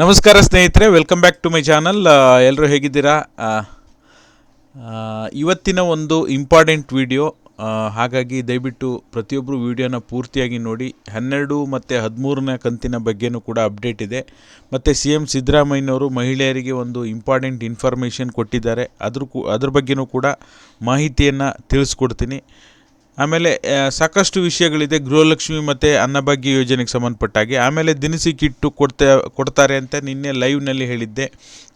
ನಮಸ್ಕಾರ ಸ್ನೇಹಿತರೆ welcome back to my channel ಎಲ್ಲರೂ ಹೇಗಿದ್ದೀರಾ? ಇವತ್ತಿನ ಒಂದು ಇಂಪಾರ್ಟೆಂಟ್ ವಿಡಿಯೋ ಹಾಗಾಗಿ ದಯವಿಟ್ಟು ಪ್ರತಿಯೊಬ್ಬರು ವಿಡಿಯೋನ ಪೂರ್ತಿಯಾಗಿ ನೋಡಿ, ಹನ್ನೆರಡು ಮತ್ತು ಹದಿಮೂರನೇ ಕಂತಿನ ಬಗ್ಗೆನೂ ಕೂಡ ಅಪ್ಡೇಟ್ ಇದೆ. ಮತ್ತು ಸಿ ಎಂ ಸಿದ್ದರಾಮಯ್ಯನವರು ಮಹಿಳೆಯರಿಗೆ ಒಂದು ಇಂಪಾರ್ಟೆಂಟ್ ಇನ್ಫಾರ್ಮೇಷನ್ ಕೊಟ್ಟಿದ್ದಾರೆ. ಅದ್ರ ಕು, ಅದ್ರ ಬಗ್ಗೆನೂ ಕೂಡ ಮಾಹಿತಿಯನ್ನು ತಿಳಿಸ್ಕೊಡ್ತೀನಿ. ಆಮೇಲೆ ಸಾಕಷ್ಟು ವಿಷಯಗಳಿದೆ. ಗೃಹಲಕ್ಷ್ಮಿ ಮತ್ತು ಅನ್ನಭಾಗ್ಯ ಯೋಜನೆಗೆ ಸಂಬಂಧಪಟ್ಟ ಹಾಗೆ ಆಮೇಲೆ ದಿನಸಿ ಕಿಟ್ಟು ಕೊಡ್ತಾ, ಕೊಡ್ತಾರೆ ಅಂತ ನಿನ್ನೆ ಲೈವ್ನಲ್ಲಿ ಹೇಳಿದ್ದೆ.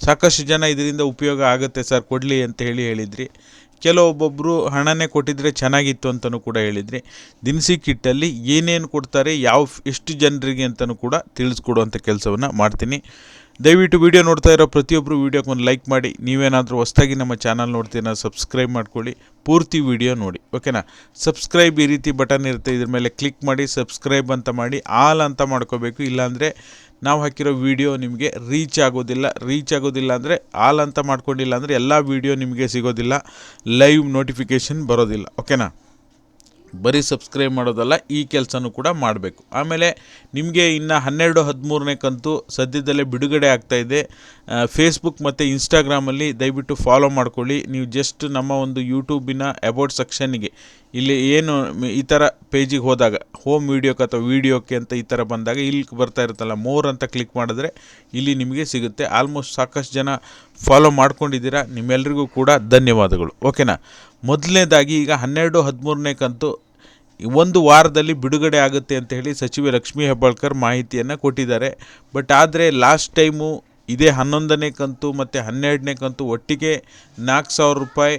ಸಾಕಷ್ಟು ಜನ ಇದರಿಂದ ಉಪಯೋಗ ಆಗುತ್ತೆ ಸರ್, ಕೊಡಲಿ ಅಂತ ಹೇಳಿ ಹೇಳಿದ್ರಿ. ಕೆಲವೊಬ್ಬೊಬ್ಬರು ಹಣನೇ ಕೊಟ್ಟಿದ್ರೆ ಚೆನ್ನಾಗಿತ್ತು ಅಂತಲೂ ಕೂಡ ಹೇಳಿದ್ರಿ. ದಿನಸಿ ಕಿಟ್ಟಲ್ಲಿ ಏನೇನು ಕೊಡ್ತಾರೆ, ಯಾವ, ಎಷ್ಟು ಜನರಿಗೆ ಅಂತಲೂ ಕೂಡ ತಿಳಿಸ್ಕೊಡುವಂಥ ಕೆಲಸವನ್ನು ಮಾಡ್ತೀನಿ. ದಯವಿಟ್ಟು ವಿಡಿಯೋ ನೋಡ್ತಾ ಇರೋ ಪ್ರತಿಯೊಬ್ಬರು ವಿಡಿಯೋಕ್ಕೆ ಒಂದು ಲೈಕ್ ಮಾಡಿ. ನೀವೇನಾದರೂ ಹೊಸದಾಗಿ ನಮ್ಮ ಚಾನಲ್ ನೋಡ್ತೀರ ಸಬ್ಸ್ಕ್ರೈಬ್ ಮಾಡ್ಕೊಳ್ಳಿ. ಪೂರ್ತಿ ವಿಡಿಯೋ ನೋಡಿ ಓಕೆನಾ ಸಬ್ಸ್ಕ್ರೈಬ್ ಈ ರೀತಿ ಬಟನ್ ಇರುತ್ತೆ, ಇದ್ರ ಮೇಲೆ ಕ್ಲಿಕ್ ಮಾಡಿ ಸಬ್ಸ್ಕ್ರೈಬ್ ಅಂತ ಮಾಡಿ ಆಲ್ ಅಂತ ಮಾಡ್ಕೋಬೇಕು. ಇಲ್ಲಾಂದರೆ ನಾವು ಹಾಕಿರೋ ವಿಡಿಯೋ ನಿಮಗೆ ರೀಚ್ ಆಗೋದಿಲ್ಲ. ರೀಚ್ ಆಗೋದಿಲ್ಲ ಅಂದರೆ ಆಲ್ ಅಂತ ಮಾಡ್ಕೊಂಡಿಲ್ಲ ಅಂದರೆ ಎಲ್ಲ ವಿಡಿಯೋ ನಿಮಗೆ ಸಿಗೋದಿಲ್ಲ. ಲೈವ್ ನೋಟಿಫಿಕೇಷನ್ ಬರೋದಿಲ್ಲ ಓಕೆನಾ ಬರೀ ಸಬ್ಸ್ಕ್ರೈಬ್ ಮಾಡೋದಲ್ಲ, ಈ ಕೆಲಸನೂ ಕೂಡ ಮಾಡಬೇಕು. ಆಮೇಲೆ ನಿಮಗೆ ಇನ್ನು ಹನ್ನೆರಡು, ಹದಿಮೂರನೇ ಕಂತು ಸದ್ಯದಲ್ಲೇ ಬಿಡುಗಡೆ ಆಗ್ತಾ ಇದೆ. ಫೇಸ್ಬುಕ್ ಮತ್ತು ಇನ್ಸ್ಟಾಗ್ರಾಮಲ್ಲಿ ದಯವಿಟ್ಟು ಫಾಲೋ ಮಾಡ್ಕೊಳ್ಳಿ. ನೀವು ಜಸ್ಟ್ ನಮ್ಮ ಒಂದು ಯೂಟ್ಯೂಬಿನ ಅಬೌಟ್ ಸೆಕ್ಷನ್ನಿಗೆ ಇಲ್ಲಿ ಏನು ಈ ಥರ ಪೇಜಿಗೆ ಹೋದಾಗ ಹೋಮ್ ವೀಡಿಯೋಕ್ಕೆ ಅಥವಾ ವೀಡಿಯೋಕ್ಕೆ ಅಂತ ಈ ಥರ ಬಂದಾಗ ಇಲ್ಲಿ ಬರ್ತಾ ಇರುತ್ತಲ್ಲ ಮೋರ್ ಅಂತ ಕ್ಲಿಕ್ ಮಾಡಿದ್ರೆ ಇಲ್ಲಿ ನಿಮಗೆ ಸಿಗುತ್ತೆ. ಆಲ್ಮೋಸ್ಟ್ ಸಾಕಷ್ಟು ಜನ ಫಾಲೋ ಮಾಡ್ಕೊಂಡಿದ್ದೀರಾ. ನಿಮ್ಮೆಲ್ರಿಗೂ ಕೂಡ ಧನ್ಯವಾದಗಳು. ಓಕೆನಾ ಮೊದಲನೇದಾಗಿ ಈಗ ಹನ್ನೆರಡು, ಹದಿಮೂರನೇ ಕಂತು ಒಂದು ವಾರದಲ್ಲಿ ಬಿಡುಗಡೆ ಆಗುತ್ತೆ ಅಂತ ಹೇಳಿ ಸಚಿವೆ ಲಕ್ಷ್ಮೀ ಹೆಬ್ಬಾಳ್ಕರ್ ಮಾಹಿತಿಯನ್ನು ಕೊಟ್ಟಿದ್ದಾರೆ. ಬಟ್ ಆದರೆ ಲಾಸ್ಟ್ ಟೈಮು ಇದೇ ಹನ್ನೊಂದನೇ ಕಂತು ಮತ್ತು ಹನ್ನೆರಡನೇ ಕಂತು ಒಟ್ಟಿಗೆ ನಾಲ್ಕು ಸಾವಿರ ರೂಪಾಯಿ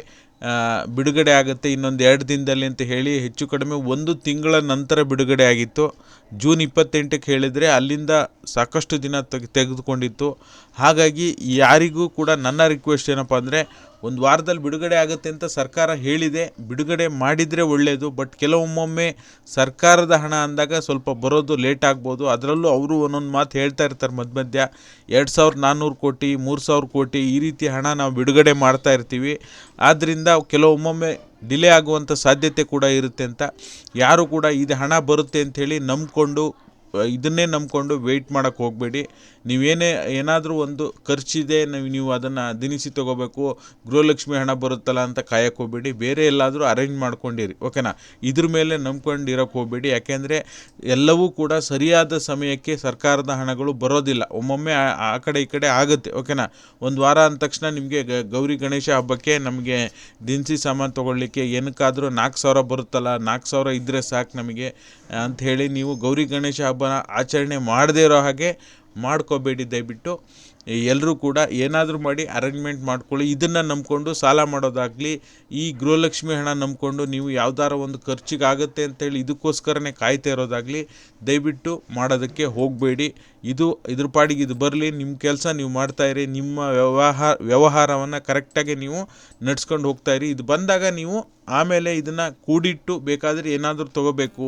ಬಿಡುಗಡೆ ಆಗುತ್ತೆ ಇನ್ನೊಂದು ಎರಡು ದಿನದಲ್ಲಿ ಅಂತ ಹೇಳಿ ಹೆಚ್ಚು ಕಡಿಮೆ ಒಂದು ತಿಂಗಳ ನಂತರ ಬಿಡುಗಡೆ ಆಗಿತ್ತು. ಜೂನ್ ಇಪ್ಪತ್ತೆಂಟಕ್ಕೆ ಹೇಳಿದರೆ ಅಲ್ಲಿಂದ ಸಾಕಷ್ಟು ದಿನ ತೆಗೆ ತೆಗೆದುಕೊಂಡಿತ್ತು. ಹಾಗಾಗಿ ಯಾರಿಗೂ ಕೂಡ ನನ್ನ ರಿಕ್ವೆಸ್ಟ್ ಏನಪ್ಪ ಅಂದರೆ ಒಂದು ವಾರದಲ್ಲಿ ಬಿಡುಗಡೆ ಆಗುತ್ತೆ ಅಂತ ಸರ್ಕಾರ ಹೇಳಿದೆ. ಬಿಡುಗಡೆ ಮಾಡಿದರೆ ಒಳ್ಳೆಯದು ಬಟ್ ಕೆಲವೊಮ್ಮೊಮ್ಮೆ ಸರ್ಕಾರದ ಹಣ ಅಂದಾಗ ಸ್ವಲ್ಪ ಬರೋದು ಲೇಟ್ ಆಗ್ಬೋದು. ಅದರಲ್ಲೂ ಅವರು ಒಂದೊಂದು ಮಾತು ಹೇಳ್ತಾ ಇರ್ತಾರೆ ಮಧ್ಯ ಮಧ್ಯ, ಎರಡು ಸಾವಿರದ ನಾನ್ನೂರು ಕೋಟಿ, ಮೂರು ಸಾವಿರ ಕೋಟಿ ಈ ರೀತಿ ಹಣ ನಾವು ಬಿಡುಗಡೆ ಮಾಡ್ತಾ ಇರ್ತೀವಿ. ಆದ್ದರಿಂದ ಕೆಲವೊಮ್ಮೊಮ್ಮೆ ಡಿಲೇ ಆಗುವಂಥ ಸಾಧ್ಯತೆ ಕೂಡ ಇರುತ್ತೆ ಅಂತ. ಯಾರು ಕೂಡ ಇದು ಹಣ ಬರುತ್ತೆ ಅಂಥೇಳಿ ನಂಬಿಕೊಂಡು ಇದನ್ನೇ ನಂಬ್ಕೊಂಡು ವೆಯ್ಟ್ ಮಾಡೋಕ್ಕೆ ಹೋಗಬೇಡಿ. ನೀವೇನೇ ಏನಾದರೂ ಒಂದು ಖರ್ಚಿದೆ, ನೀವು ನೀವು ಅದನ್ನು ದಿನಿಸಿ ತೊಗೋಬೇಕು, ಗೃಹಲಕ್ಷ್ಮಿ ಹಣ ಬರುತ್ತಲ್ಲ ಅಂತ ಕಾಯಕ್ಕೆ ಹೋಗಬೇಡಿ. ಬೇರೆ ಎಲ್ಲಾದರೂ ಅರೇಂಜ್ ಮಾಡ್ಕೊಂಡಿರಿ ಓಕೆನಾ ಇದ್ರ ಮೇಲೆ ನಂಬ್ಕೊಂಡು ಇರೋಕ್ಕೆ ಹೋಗಬೇಡಿ. ಯಾಕೆಂದರೆ ಎಲ್ಲವೂ ಕೂಡ ಸರಿಯಾದ ಸಮಯಕ್ಕೆ ಸರ್ಕಾರದ ಹಣಗಳು ಬರೋದಿಲ್ಲ. ಒಮ್ಮೊಮ್ಮೆ ಆ- ಕಡೆ ಈ ಕಡೆ ಆಗುತ್ತೆ ಓಕೆನಾ ಒಂದು ವಾರ ಅಂದ ತಕ್ಷಣ ನಿಮಗೆ ಗೌರಿ ಗಣೇಶ ಹಬ್ಬಕ್ಕೆ ನಮಗೆ ದಿನಸಿ ಸಾಮಾನು ತೊಗೊಳ್ಲಿಕ್ಕೆ ಏನಕ್ಕಾದರೂ ನಾಲ್ಕು ಸಾವಿರ ಬರುತ್ತಲ್ಲ, ನಾಲ್ಕು ಸಾವಿರ ಇದ್ದರೆ ಸಾಕು ನಮಗೆ ಅಂತ ಹೇಳಿ ನೀವು ಗೌರಿ ಗಣೇಶ ಹಬ್ಬನ ಆಚರಣೆ ಮಾಡದೇ ಇರೋ ಹಾಗೆ ಮಾಡ್ಕೋಬೇಡಿ ದಯವಿಟ್ಟು. ಎಲ್ಲರೂ ಕೂಡ ಏನಾದರೂ ಮಾಡಿ ಅರೇಂಜ್ಮೆಂಟ್ ಮಾಡ್ಕೊಳ್ಳಿ. ಇದನ್ನು ನಂಬಿಕೊಂಡು ಸಾಲ ಮಾಡೋದಾಗಲಿ, ಈ ಗೃಹಲಕ್ಷ್ಮಿ ಹಣ ನಂಬಿಕೊಂಡು ನೀವು ಯಾವ್ದಾರ ಒಂದು ಖರ್ಚಿಗೆ ಆಗುತ್ತೆ ಅಂತೇಳಿ ಇದಕ್ಕೋಸ್ಕರನೇ ಕಾಯ್ತಾ ಇರೋದಾಗಲಿ, ದಯವಿಟ್ಟು ಮಾಡೋದಕ್ಕೆ ಹೋಗಬೇಡಿ. ಇದು ಇದ್ರ ಪಾಡಿಗೆ ಇದು ಬರಲಿ. ನಿಮ್ಮ ಕೆಲಸ ನೀವು ಮಾಡ್ತಾಯಿರಿ ನಿಮ್ಮ ವ್ಯವಹಾರ, ವ್ಯವಹಾರವನ್ನು ಕರೆಕ್ಟಾಗಿ ನೀವು ನಡ್ಸ್ಕೊಂಡು ಹೋಗ್ತಾಯಿರಿ ಇದು ಬಂದಾಗ ನೀವು ಆಮೇಲೆ ಇದನ್ನು ಕೂಡಿಟ್ಟು ಬೇಕಾದರೆ ಏನಾದರೂ ತೊಗೋಬೇಕು,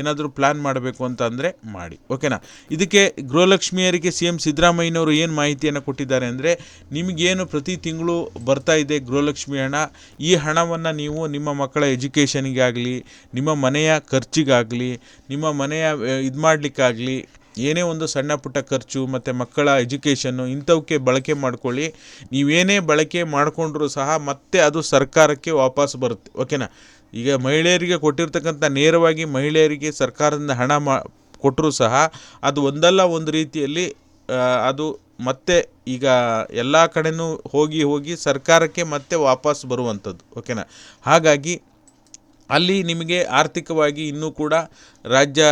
ಏನಾದರೂ ಪ್ಲ್ಯಾನ್ ಮಾಡಬೇಕು ಅಂತ ಅಂದರೆ ಮಾಡಿ. ಓಕೆನಾ ಇದಕ್ಕೆ ಗೃಹಲಕ್ಷ್ಮಿಯರಿಗೆ ಸಿ ಎಂ ಸಿದ್ದರಾಮಯ್ಯನವರು ಏನು ಮಾಹಿತಿಯನ್ನು ಕೊಟ್ಟಿದ್ದಾರೆ ಅಂದರೆ, ನಿಮಗೇನು ಪ್ರತಿ ತಿಂಗಳು ಬರ್ತಾ ಇದೆ ಗೃಹಲಕ್ಷ್ಮಿ ಹಣ, ಈ ಹಣವನ್ನು ನೀವು ನಿಮ್ಮ ಮಕ್ಕಳ ಎಜುಕೇಷನಿಗಾಗಲಿ ನಿಮ್ಮ ಮನೆಯ ಖರ್ಚಿಗಾಗಲಿ, ನಿಮ್ಮ ಮನೆಯ, ಇದು ಮಾಡಲಿಕ್ಕಾಗಲಿ ಏನೇ ಒಂದು ಸಣ್ಣ ಪುಟ್ಟ ಖರ್ಚು ಮತ್ತು ಮಕ್ಕಳ ಎಜುಕೇಷನ್ನು ಇಂಥವಕ್ಕೆ ಬಳಕೆ ಮಾಡ್ಕೊಳ್ಳಿ. ನೀವೇನೇ ಬಳಕೆ ಮಾಡಿಕೊಂಡ್ರೂ ಸಹ ಮತ್ತೆ ಅದು ಸರ್ಕಾರಕ್ಕೆ ವಾಪಸ್ ಬರುತ್ತೆ. ಓಕೆನಾ ಈಗ ಮಹಿಳೆಯರಿಗೆ ಕೊಟ್ಟಿರ್ತಕ್ಕಂಥ ನೇರವಾಗಿ ಮಹಿಳೆಯರಿಗೆ ಸರ್ಕಾರದಿಂದ ಹಣ ಮಾ ಕೊಟ್ಟರೂ ಸಹ ಅದು ಒಂದಲ್ಲ ಒಂದು ರೀತಿಯಲ್ಲಿ ಅದು ಮತ್ತೆ ಈಗ ಎಲ್ಲ ಕಡೆಯೂ ಹೋಗಿ ಹೋಗಿ ಸರ್ಕಾರಕ್ಕೆ ಮತ್ತೆ ವಾಪಸ್ ಬರುವಂಥದ್ದು. ಓಕೆನಾ ಹಾಗಾಗಿ ಅಲ್ಲಿ ನಿಮಗೆ ಆರ್ಥಿಕವಾಗಿ ಇನ್ನೂ ಕೂಡ ರಾಜ್ಯ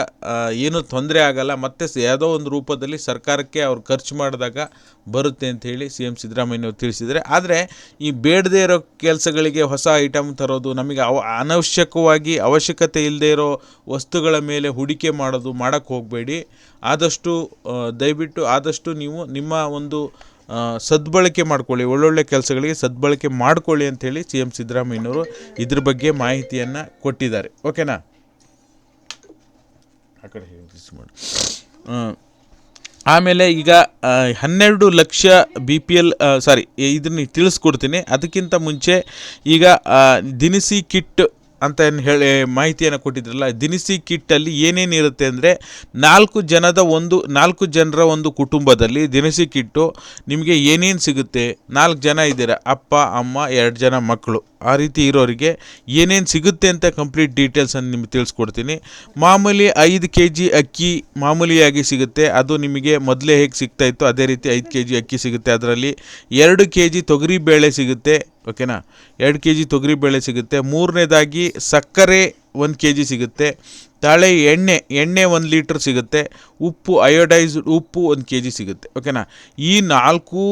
ಏನೂ ತೊಂದರೆ ಆಗಲ್ಲ. ಮತ್ತೆ ಸ್ ಯಾವುದೋ ಒಂದು ರೂಪದಲ್ಲಿ ಸರ್ಕಾರಕ್ಕೆ ಅವ್ರು ಖರ್ಚು ಮಾಡಿದಾಗ ಬರುತ್ತೆ ಅಂತ ಹೇಳಿ ಸಿ ಎಂ ಸಿದ್ದರಾಮಯ್ಯವರು ತಿಳಿಸಿದರೆ ಆದರೆ ಈ ಬೇಡದೇ ಇರೋ ಕೆಲಸಗಳಿಗೆ ಹೊಸ ಐಟಮ್ ತರೋದು, ನಮಗೆ ಅವ, ಅನವಶ್ಯಕವಾಗಿ ಅವಶ್ಯಕತೆ ಇಲ್ಲದೆ ಇರೋ ವಸ್ತುಗಳ ಮೇಲೆ ಹೂಡಿಕೆ ಮಾಡೋದು ಮಾಡೋಕ್ಕೆ ಹೋಗಬೇಡಿ. ಆದಷ್ಟು ದಯವಿಟ್ಟು ಆದಷ್ಟು ನೀವು ನಿಮ್ಮ ಒಂದು ಸದ್ಬಳಕೆ ಮಾಡ್ಕೊಳ್ಳಿ, ಒಳ್ಳೊಳ್ಳೆ ಕೆಲಸಗಳಿಗೆ ಸದ್ಬಳಕೆ ಮಾಡ್ಕೊಳ್ಳಿ ಅಂಥೇಳಿ ಸಿ ಎಂ ಸಿದ್ದರಾಮಯ್ಯನವರು ಇದ್ರ ಬಗ್ಗೆ ಮಾಹಿತಿಯನ್ನು ಕೊಟ್ಟಿದ್ದಾರೆ. ಓಕೆನಾ? ಆಮೇಲೆ ಈಗ ಹನ್ನೆರಡು lakh B P L sorry ಇದನ್ನ ತಿಳಿಸ್ಕೊಡ್ತೀನಿ. ಅದಕ್ಕಿಂತ ಮುಂಚೆ ಈಗ ದಿನಸಿ ಕಿಟ್ ಅಂತ ಏನು ಹೇಳಿ ಮಾಹಿತಿಯನ್ನು ಕೊಟ್ಟಿದ್ರಲ್ಲ, ದಿನಸಿ ಕಿಟ್ಟಲ್ಲಿ ಏನೇನು ಇರುತ್ತೆ ಅಂದರೆ ನಾಲ್ಕು ಜನದ ಒಂದು, ನಾಲ್ಕು ಜನರ ಒಂದು ಕುಟುಂಬದಲ್ಲಿ ದಿನಸಿ ಕಿಟ್ಟು ನಿಮಗೆ ಏನೇನು ಸಿಗುತ್ತೆ? ನಾಲ್ಕು ಜನ ಇದ್ದೀರ, ಅಪ್ಪ, ಅಮ್ಮ, ಎರಡು ಜನ ಮಕ್ಕಳು ಆ ರೀತಿ ಇರೋರಿಗೆ ಏನೇನು ಸಿಗುತ್ತೆ ಅಂತ ಕಂಪ್ಲೀಟ್ ಡೀಟೇಲ್ಸನ್ನು ನಿಮಗೆ ತಿಳಿಸ್ಕೊಡ್ತೀನಿ. ಮಾಮೂಲಿ ಐದು ಕೆ ಜಿ ಅಕ್ಕಿ ಮಾಮೂಲಿಯಾಗಿ ಸಿಗುತ್ತೆ. ಅದು ನಿಮಗೆ ಮೊದಲೇ ಹೇಗೆ ಸಿಗ್ತಾ ಇತ್ತು, ಅದೇ ರೀತಿ ಐದು ಕೆ ಜಿ ಅಕ್ಕಿ ಸಿಗುತ್ತೆ. ಅದರಲ್ಲಿ ಎರಡು ಕೆ ಜಿ ತೊಗರಿ ಬೇಳೆ ಸಿಗುತ್ತೆ. ಓಕೆನಾ ಎರಡು ಕೆ ಜಿ ತೊಗರಿ ಬೇಳೆ ಸಿಗುತ್ತೆ. ಮೂರನೇದಾಗಿ ಸಕ್ಕರೆ ಒಂದು ಕೆ ಜಿ ಸಿಗುತ್ತೆ. ತಾಳೆ ಎಣ್ಣೆ ಎಣ್ಣೆ ಒಂದು ಲೀಟ್ರ್ ಸಿಗುತ್ತೆ. ಉಪ್ಪು ಅಯೋಡೈಸ್ಡ್ ಉಪ್ಪು ಒಂದು ಕೆ ಜಿ ಸಿಗುತ್ತೆ ಓಕೆನಾ ಈ ನಾಲ್ಕು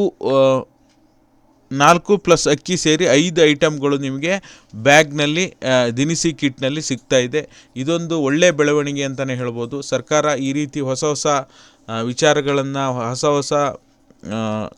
ನಾಲ್ಕು ಪ್ಲಸ್ ಅಕ್ಕಿ ಸೇರಿ ಐದು ಐಟಮ್ಗಳು ನಿಮಗೆ ಬ್ಯಾಗ್ನಲ್ಲಿ ದಿನಸಿ ಕಿಟ್ನಲ್ಲಿ ಸಿಗ್ತಾ ಇದೆ. ಇದೊಂದು ಒಳ್ಳೆಯ ಬೆಳವಣಿಗೆ ಅಂತಲೇ ಹೇಳ್ಬೋದು. ಸರ್ಕಾರ ಈ ರೀತಿ ಹೊಸ ಹೊಸ ವಿಚಾರಗಳನ್ನು, ಹೊಸ ಹೊಸ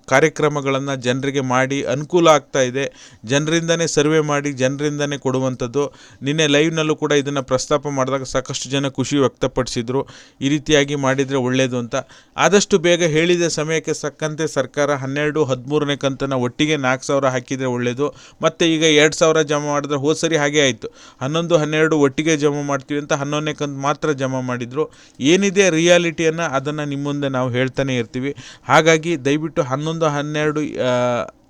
ಕಾರ್ಯಕ್ರಮಗಳನ್ನು ಜನರಿಗೆ ಮಾಡಿ ಅನುಕೂಲ ಆಗ್ತಾ ಇದೆ. ಜನರಿಂದನೇ ಸರ್ವೆ ಮಾಡಿ, ಜನರಿಂದನೇ ಕೊಡುವಂಥದ್ದು. ನಿನ್ನೆ ಲೈವ್ನಲ್ಲೂ ಕೂಡ ಇದನ್ನು ಪ್ರಸ್ತಾಪ ಮಾಡಿದಾಗ ಸಾಕಷ್ಟು ಜನ ಖುಷಿ ವ್ಯಕ್ತಪಡಿಸಿದರು. ಈ ರೀತಿಯಾಗಿ ಮಾಡಿದರೆ ಒಳ್ಳೆಯದು ಅಂತ. ಆದಷ್ಟು ಬೇಗ ಹೇಳಿದ ಸಮಯಕ್ಕೆ ತಕ್ಕಂತೆ ಸರ್ಕಾರ ಹನ್ನೆರಡು, ಹದಿಮೂರನೇ ಕಂತನ್ನು ಒಟ್ಟಿಗೆ ನಾಲ್ಕು ಸಾವಿರ ಹಾಕಿದರೆ ಒಳ್ಳೆಯದು ಮತ್ತು ಈಗ ಎರಡು ಸಾವಿರ ಜಮಾ ಮಾಡಿದ್ರೆ ಹೋದ ಸರಿ ಹಾಗೆ ಆಯಿತು. ಹನ್ನೊಂದು, ಹನ್ನೆರಡು ಒಟ್ಟಿಗೆ ಜಮಾ ಮಾಡ್ತೀವಿ ಅಂತ ಹನ್ನೊಂದನೇ ಕಂತು ಮಾತ್ರ ಜಮಾ ಮಾಡಿದರು. ಏನಿದೆ ರಿಯಾಲಿಟಿಯನ್ನು ಅದನ್ನು ನಿಮ್ಮ ಮುಂದೆ ನಾವು ಹೇಳ್ತಾನೆ ಇರ್ತೀವಿ. ಹಾಗಾಗಿ ದಯವಿಟ್ಟು ಹನ್ನೊಂದು, ಹನ್ನೆರಡು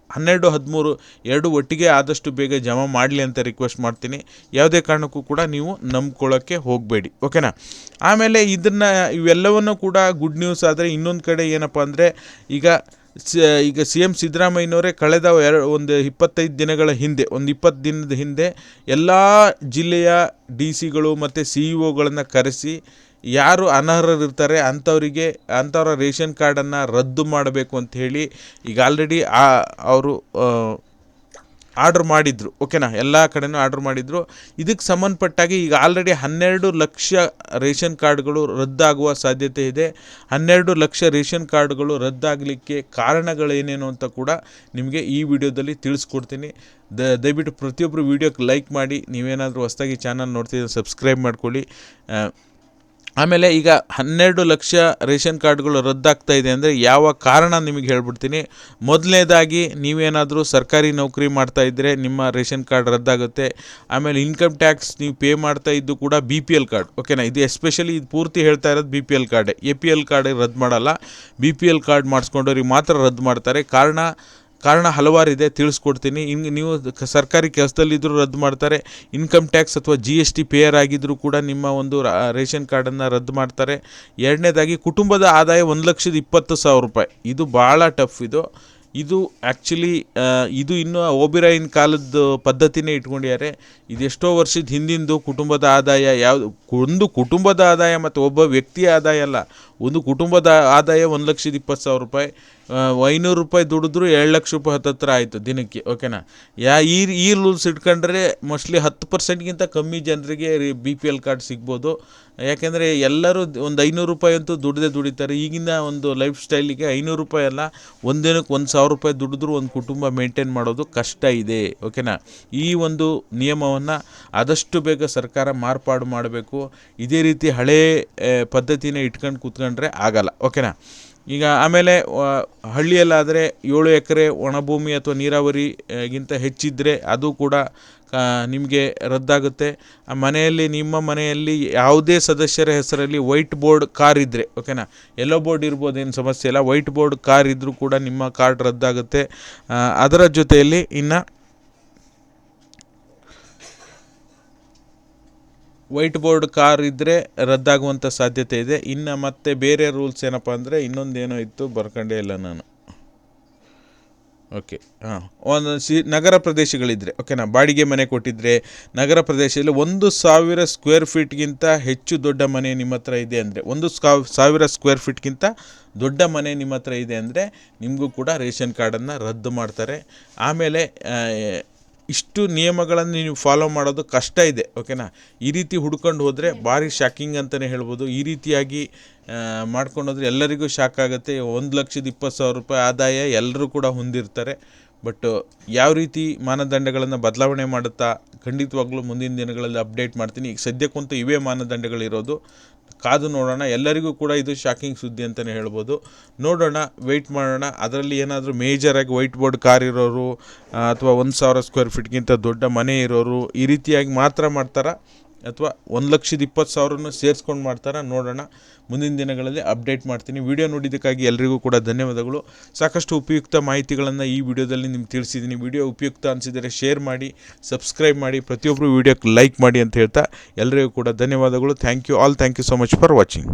ಹನ್ನೆರಡು, ಹದಿಮೂರು, ಎರಡು ಒಟ್ಟಿಗೆ ಆದಷ್ಟು ಬೇಗ ಜಮಾ ಮಾಡಲಿ ಅಂತ ರಿಕ್ವೆಸ್ಟ್ ಮಾಡ್ತೀನಿ. ಯಾವುದೇ ಕಾರಣಕ್ಕೂ ಕೂಡ ನೀವು ನಂಬ್ಕೊಳ್ಳೋಕ್ಕೆ ಹೋಗಬೇಡಿ. ಓಕೆನಾ ಆಮೇಲೆ ಇದನ್ನು ಇವೆಲ್ಲವನ್ನು ಕೂಡ ಗುಡ್ ನ್ಯೂಸ್ ಆದರೆ ಇನ್ನೊಂದು ಕಡೆ ಏನಪ್ಪ ಅಂದರೆ ಈಗ ಈಗ ಸಿ ಎಂ ಸಿದ್ದರಾಮಯ್ಯನವರೇ ಕಳೆದ ಎರಡು ಒಂದು ಇಪ್ಪತ್ತೈದು ದಿನಗಳ ಹಿಂದೆ, ಒಂದು ಇಪ್ಪತ್ತು ದಿನದ ಹಿಂದೆ ಎಲ್ಲ ಜಿಲ್ಲೆಯ ಡಿ ಸಿಗಳು ಮತ್ತು ಸಿ ಇ ಒಗಳನ್ನು ಕರೆಸಿ ಯಾರು ಅನರ್ಹರಿರ್ತಾರೆ ಅಂಥವರಿಗೆ ಅಂಥವ್ರ ರೇಷನ್ ಕಾರ್ಡನ್ನು ರದ್ದು ಮಾಡಬೇಕು ಅಂತ ಹೇಳಿ ಈಗ ಆಲ್ರೆಡಿ ಅವರು ಆರ್ಡ್ರ್ ಮಾಡಿದರು. ಓಕೆನಾ ಎಲ್ಲ ಕಡೆನೂ ಆರ್ಡ್ರ್ ಮಾಡಿದರು. ಇದಕ್ಕೆ ಸಂಬಂಧಪಟ್ಟಾಗಿ ಈಗ ಆಲ್ರೆಡಿ ಹನ್ನೆರಡು ಲಕ್ಷ ರೇಷನ್ ಕಾರ್ಡ್ಗಳು ರದ್ದಾಗುವ ಸಾಧ್ಯತೆ ಇದೆ. ಹನ್ನೆರಡು ಲಕ್ಷ ರೇಷನ್ ಕಾರ್ಡ್ಗಳು ರದ್ದಾಗಲಿಕ್ಕೆ ಕಾರಣಗಳೇನೇನು ಅಂತ ಕೂಡ ನಿಮಗೆ ಈ ವಿಡಿಯೋದಲ್ಲಿ ತಿಳಿಸ್ಕೊಡ್ತೀನಿ. ದ ದಯವಿಟ್ಟು ಪ್ರತಿಯೊಬ್ಬರು ವೀಡಿಯೋಕ್ಕೆ ಲೈಕ್ ಮಾಡಿ. ನೀವೇನಾದರೂ ಹೊಸದಾಗಿ ಚಾನಲ್ ನೋಡ್ತಿದ್ರೆ ಸಬ್ಸ್ಕ್ರೈಬ್ ಮಾಡ್ಕೊಳ್ಳಿ. ಆ, ಆಮೇಲೆ ಈಗ ಹನ್ನೆರಡು ಲಕ್ಷ ರೇಷನ್ ಕಾರ್ಡ್ಗಳು ರದ್ದಾಗ್ತಾ ಇದೆ ಅಂದರೆ ಯಾವ ಕಾರಣ ನಿಮಗೆ ಹೇಳ್ಬಿಡ್ತೀನಿ. ಮೊದಲನೇದಾಗಿ ನೀವೇನಾದರೂ ಸರ್ಕಾರಿ ನೌಕರಿ ಮಾಡ್ತಾ ಇದ್ದರೆ ನಿಮ್ಮ ರೇಷನ್ ಕಾರ್ಡ್ ರದ್ದಾಗುತ್ತೆ. ಆಮೇಲೆ ಇನ್ಕಮ್ ಟ್ಯಾಕ್ಸ್ ನೀವು ಪೇ ಮಾಡ್ತಾ ಇದ್ದು ಕೂಡ ಬಿ ಪಿ ಎಲ್ ಕಾರ್ಡ್, ಓಕೆನಾ? ಇದು ಎಸ್ಪೆಷಲಿ ಇದು ಪೂರ್ತಿ ಹೇಳ್ತಾ ಇರೋದು ಬಿ ಪಿ ಎಲ್ ಕಾರ್ಡೆ. ಎ ಪಿ ಎಲ್ ಕಾರ್ಡ್ ರದ್ದು ಮಾಡಲ್ಲ. ಬಿ ಪಿ ಎಲ್ ಕಾರ್ಡ್ ಮಾಡಿಸ್ಕೊಂಡವ್ರಿಗೆ ಮಾತ್ರ ರದ್ದು ಮಾಡ್ತಾರೆ. ಕಾರಣ ಕಾರಣ ಹಲವಾರಿದೆ, ತಿಳಿಸ್ಕೊಡ್ತೀನಿ. ಇನ್ನು ನೀವು ಸರ್ಕಾರಿ ಕೆಲಸದಲ್ಲಿದ್ದರೂ ರದ್ದು ಮಾಡ್ತಾರೆ. ಇನ್ಕಮ್ ಟ್ಯಾಕ್ಸ್ ಅಥವಾ ಜಿ ಎಸ್ ಟಿ ಪೇಯರ್ ಆಗಿದ್ದರೂ ಕೂಡ ನಿಮ್ಮ ಒಂದು ರೇಷನ್ ಕಾರ್ಡನ್ನು ರದ್ದು ಮಾಡ್ತಾರೆ. ಎರಡನೇದಾಗಿ ಕುಟುಂಬದ ಆದಾಯ ಒಂದು ಲಕ್ಷದ ಇಪ್ಪತ್ತು ಸಾವಿರ ರೂಪಾಯಿ. ಇದು ಭಾಳ ಟಫ್ ಇದು. ಇದು ಆ್ಯಕ್ಚುಲಿ ಇದು ಇನ್ನೂ ಓಬಿರಾಯಿನ ಕಾಲದ ಪದ್ಧತಿನೇ ಇಟ್ಕೊಂಡಿದ್ದಾರೆ. ಇದೆಷ್ಟೋ ವರ್ಷದ ಹಿಂದಿಂದು ಕುಟುಂಬದ ಆದಾಯ ಯಾವುದು, ಒಂದು ಕುಟುಂಬದ ಆದಾಯ ಮತ್ತು ಒಬ್ಬ ವ್ಯಕ್ತಿಯ ಆದಾಯ ಅಲ್ಲ. ಒಂದು ಕುಟುಂಬದ ಆದಾಯ ಒಂದು ಲಕ್ಷದ ಇಪ್ಪತ್ತು ಸಾವಿರ ರೂಪಾಯಿ. ಐನೂರು ರೂಪಾಯಿ ದುಡಿದ್ರು ಎರಡು ಲಕ್ಷ ರೂಪಾಯಿ ಹತ್ತತ್ರ ಆಯಿತು ದಿನಕ್ಕೆ ಓಕೆನಾ ಯಾ, ಈ ಈ ರೂಲ್ಸ್ ಇಟ್ಕೊಂಡ್ರೆ ಮೋಸ್ಟ್ಲಿ ಹತ್ತು ಪರ್ಸೆಂಟ್ಗಿಂತ ಕಮ್ಮಿ ಜನರಿಗೆ ಬಿ ಪಿ ಎಲ್ ಕಾರ್ಡ್ ಸಿಗ್ಬೋದು. ಯಾಕೆಂದರೆ ಎಲ್ಲರೂ ಒಂದು ಐನೂರು ರೂಪಾಯಿ ಅಂತೂ ದುಡ್ದೇ ದುಡಿತಾರೆ. ಈಗಿನ ಒಂದು ಲೈಫ್ ಸ್ಟೈಲಿಗೆ ಐನೂರು ರೂಪಾಯಿ ಅಲ್ಲ ಒಂದಿನಕ್ಕೆ ಒಂದು ಸಾವಿರ ರೂಪಾಯಿ ದುಡಿದ್ರೂ ಒಂದು ಕುಟುಂಬ ಮೇಂಟೈನ್ ಮಾಡೋದು ಕಷ್ಟ ಇದೆ ಓಕೆನಾ ಈ ಒಂದು ನಿಯಮವನ್ನು ಆದಷ್ಟು ಬೇಗ ಸರ್ಕಾರ ಮಾರ್ಪಾಡು ಮಾಡಬೇಕು. ಇದೇ ರೀತಿ ಹಳೇ ಪದ್ಧತಿನ ಇಟ್ಕೊಂಡು ಕೂತ್ಕೊಂಡ್ರೆ ಆಗಲ್ಲ ಓಕೆನಾ ಈಗ ಆಮೇಲೆ ಹಳ್ಳಿಯಲ್ಲಾದರೆ ಏಳು ಎಕರೆ ಒಣಭೂಮಿ ಅಥವಾ ನೀರಾವರಿಗಿಂತ ಗಿಂತ ಹೆಚ್ಚಿದ್ದರೆ ಅದು ಕೂಡ ನಿಮಗೆ ರದ್ದಾಗುತ್ತೆ. ಮನೆಯಲ್ಲಿ, ನಿಮ್ಮ ಮನೆಯಲ್ಲಿ ಯಾವುದೇ ಸದಸ್ಯರ ಹೆಸರಲ್ಲಿ ವೈಟ್ ಬೋರ್ಡ್ ಕಾರ್ ಇದ್ದರೆ ಓಕೆನಾ ಎಲ್ಲೋ ಬೋರ್ಡ್ ಇರ್ಬೋದು, ಏನು ಸಮಸ್ಯೆ ಇಲ್ಲ. ವೈಟ್ ಬೋರ್ಡ್ ಕಾರ್ ಇದ್ದರೂ ಕೂಡ ನಿಮ್ಮ ಕಾರ್ಡ್ ರದ್ದಾಗುತ್ತೆ. ಅದರ ಜೊತೆಯಲ್ಲಿ ಇನ್ನು ವೈಟ್ ಬೋರ್ಡ್ ಕಾರ್ ಇದ್ದರೆ ರದ್ದಾಗುವಂಥ ಸಾಧ್ಯತೆ ಇದೆ. ಇನ್ನು ಮತ್ತೆ ಬೇರೆ ರೂಲ್ಸ್ ಏನಪ್ಪ ಅಂದರೆ ಇನ್ನೊಂದೇನೋ ಇತ್ತು, ಬರ್ಕೊಂಡೇ ಇಲ್ಲ ನಾನು. ಓಕೆ ಹಾಂ. ಒಂದು ಸಿ, ನಗರ ಪ್ರದೇಶಗಳಿದ್ದರೆ ಓಕೆನಾ ಬಾಡಿಗೆ ಮನೆ ಕೊಟ್ಟಿದ್ದರೆ ನಗರ ಪ್ರದೇಶದಲ್ಲಿ ಒಂದು ಸಾವಿರ ಸ್ಕ್ವೇರ್ ಫೀಟ್ಗಿಂತ ಹೆಚ್ಚು ದೊಡ್ಡ ಮನೆ ನಿಮ್ಮ ಹತ್ರ ಇದೆ ಅಂದರೆ, ಒಂದು ಸಾವಿರ ಸ್ಕ್ವೇರ್ ಫೀಟ್ಗಿಂತ ದೊಡ್ಡ ಮನೆ ನಿಮ್ಮ ಹತ್ರ ಇದೆ ಅಂದರೆ ನಿಮಗೂ ಕೂಡ ರೇಷನ್ ಕಾರ್ಡನ್ನು ರದ್ದು ಮಾಡ್ತಾರೆ. ಆಮೇಲೆ ಇಷ್ಟು ನಿಯಮಗಳನ್ನು ನೀವು ಫಾಲೋ ಮಾಡೋದು ಕಷ್ಟ ಇದೆ ಓಕೆನಾ ಈ ರೀತಿ ಹುಡ್ಕೊಂಡು ಹೋದರೆ ಭಾರಿ ಶಾಕಿಂಗ್ ಅಂತಲೇ ಹೇಳ್ಬೋದು. ಈ ರೀತಿಯಾಗಿ ಮಾಡ್ಕೊಂಡು ಹೋದರೆ ಎಲ್ಲರಿಗೂ ಶಾಕ್ ಆಗುತ್ತೆ. ಒಂದು ಲಕ್ಷದ ಇಪ್ಪತ್ತು ಸಾವಿರ ರೂಪಾಯಿ ಆದಾಯ ಎಲ್ಲರೂ ಕೂಡ ಹೊಂದಿರ್ತಾರೆ. ಬಟ್ ಯಾವ ರೀತಿ ಮಾನದಂಡಗಳನ್ನು ಬದಲಾವಣೆ ಮಾಡುತ್ತಾ ಖಂಡಿತವಾಗ್ಲೂ ಮುಂದಿನ ದಿನಗಳಲ್ಲಿ ಅಪ್ಡೇಟ್ ಮಾಡ್ತೀನಿ. ಈಗ ಸದ್ಯಕ್ಕಂತೂ ಇವೇ ಮಾನದಂಡಗಳಿರೋದು. ಕಾದು ನೋಡೋಣ. ಎಲ್ಲರಿಗೂ ಕೂಡ ಇದು ಶಾಕಿಂಗ್ ಸುದ್ದಿ ಅಂತಲೇ ಹೇಳ್ಬೋದು. ನೋಡೋಣ ವೆಯ್ಟ್ ಮಾಡೋಣ. ಅದರಲ್ಲಿ ಏನಾದರೂ ಮೇಜರಾಗಿ ವೈಟ್ ಬೋರ್ಡ್ ಕಾರ್ ಇರೋರು ಅಥವಾ ಒಂದು ಸಾವಿರ ಸ್ಕ್ವೇರ್ ಫೀಟ್ಗಿಂತ ದೊಡ್ಡ ಮನೆ ಇರೋರು ಈ ರೀತಿಯಾಗಿ ಮಾತ್ರ ಮಾಡ್ತಾರಾ? ಅಥವಾ ಒಂದು ಲಕ್ಷದ ಇಪ್ಪತ್ತು ಸಾವಿರನ ಸೇರಿಸ್ಕೊಂಡು ಮಾಡ್ತಾರೆ, ನೋಡೋಣ. ಮುಂದಿನ ದಿನಗಳಲ್ಲಿ ಅಪ್ಡೇಟ್ ಮಾಡ್ತೀನಿ. ವಿಡಿಯೋ ನೋಡಿದ್ದಕ್ಕಾಗಿ ಎಲ್ರಿಗೂ ಕೂಡ ಧನ್ಯವಾದಗಳು. ಸಾಕಷ್ಟು ಉಪಯುಕ್ತ ಮಾಹಿತಿಗಳನ್ನು ಈ ವಿಡಿಯೋದಲ್ಲಿ ನಿಮ್ಗೆ ತಿಳಿಸಿದ್ದೀನಿ. ವಿಡಿಯೋ ಉಪಯುಕ್ತ ಅನಿಸಿದರೆ ಶೇರ್ ಮಾಡಿ, ಸಬ್ಸ್ಕ್ರೈಬ್ ಮಾಡಿ ಪ್ರತಿಯೊಬ್ಬರು ವಿಡಿಯೋಕ್ಕೆ ಲೈಕ್ ಮಾಡಿ ಅಂತ ಹೇಳ್ತಾ ಎಲ್ಲರಿಗೂ ಕೂಡ ಧನ್ಯವಾದಗಳು. Thank you all. Thank you so much for watching.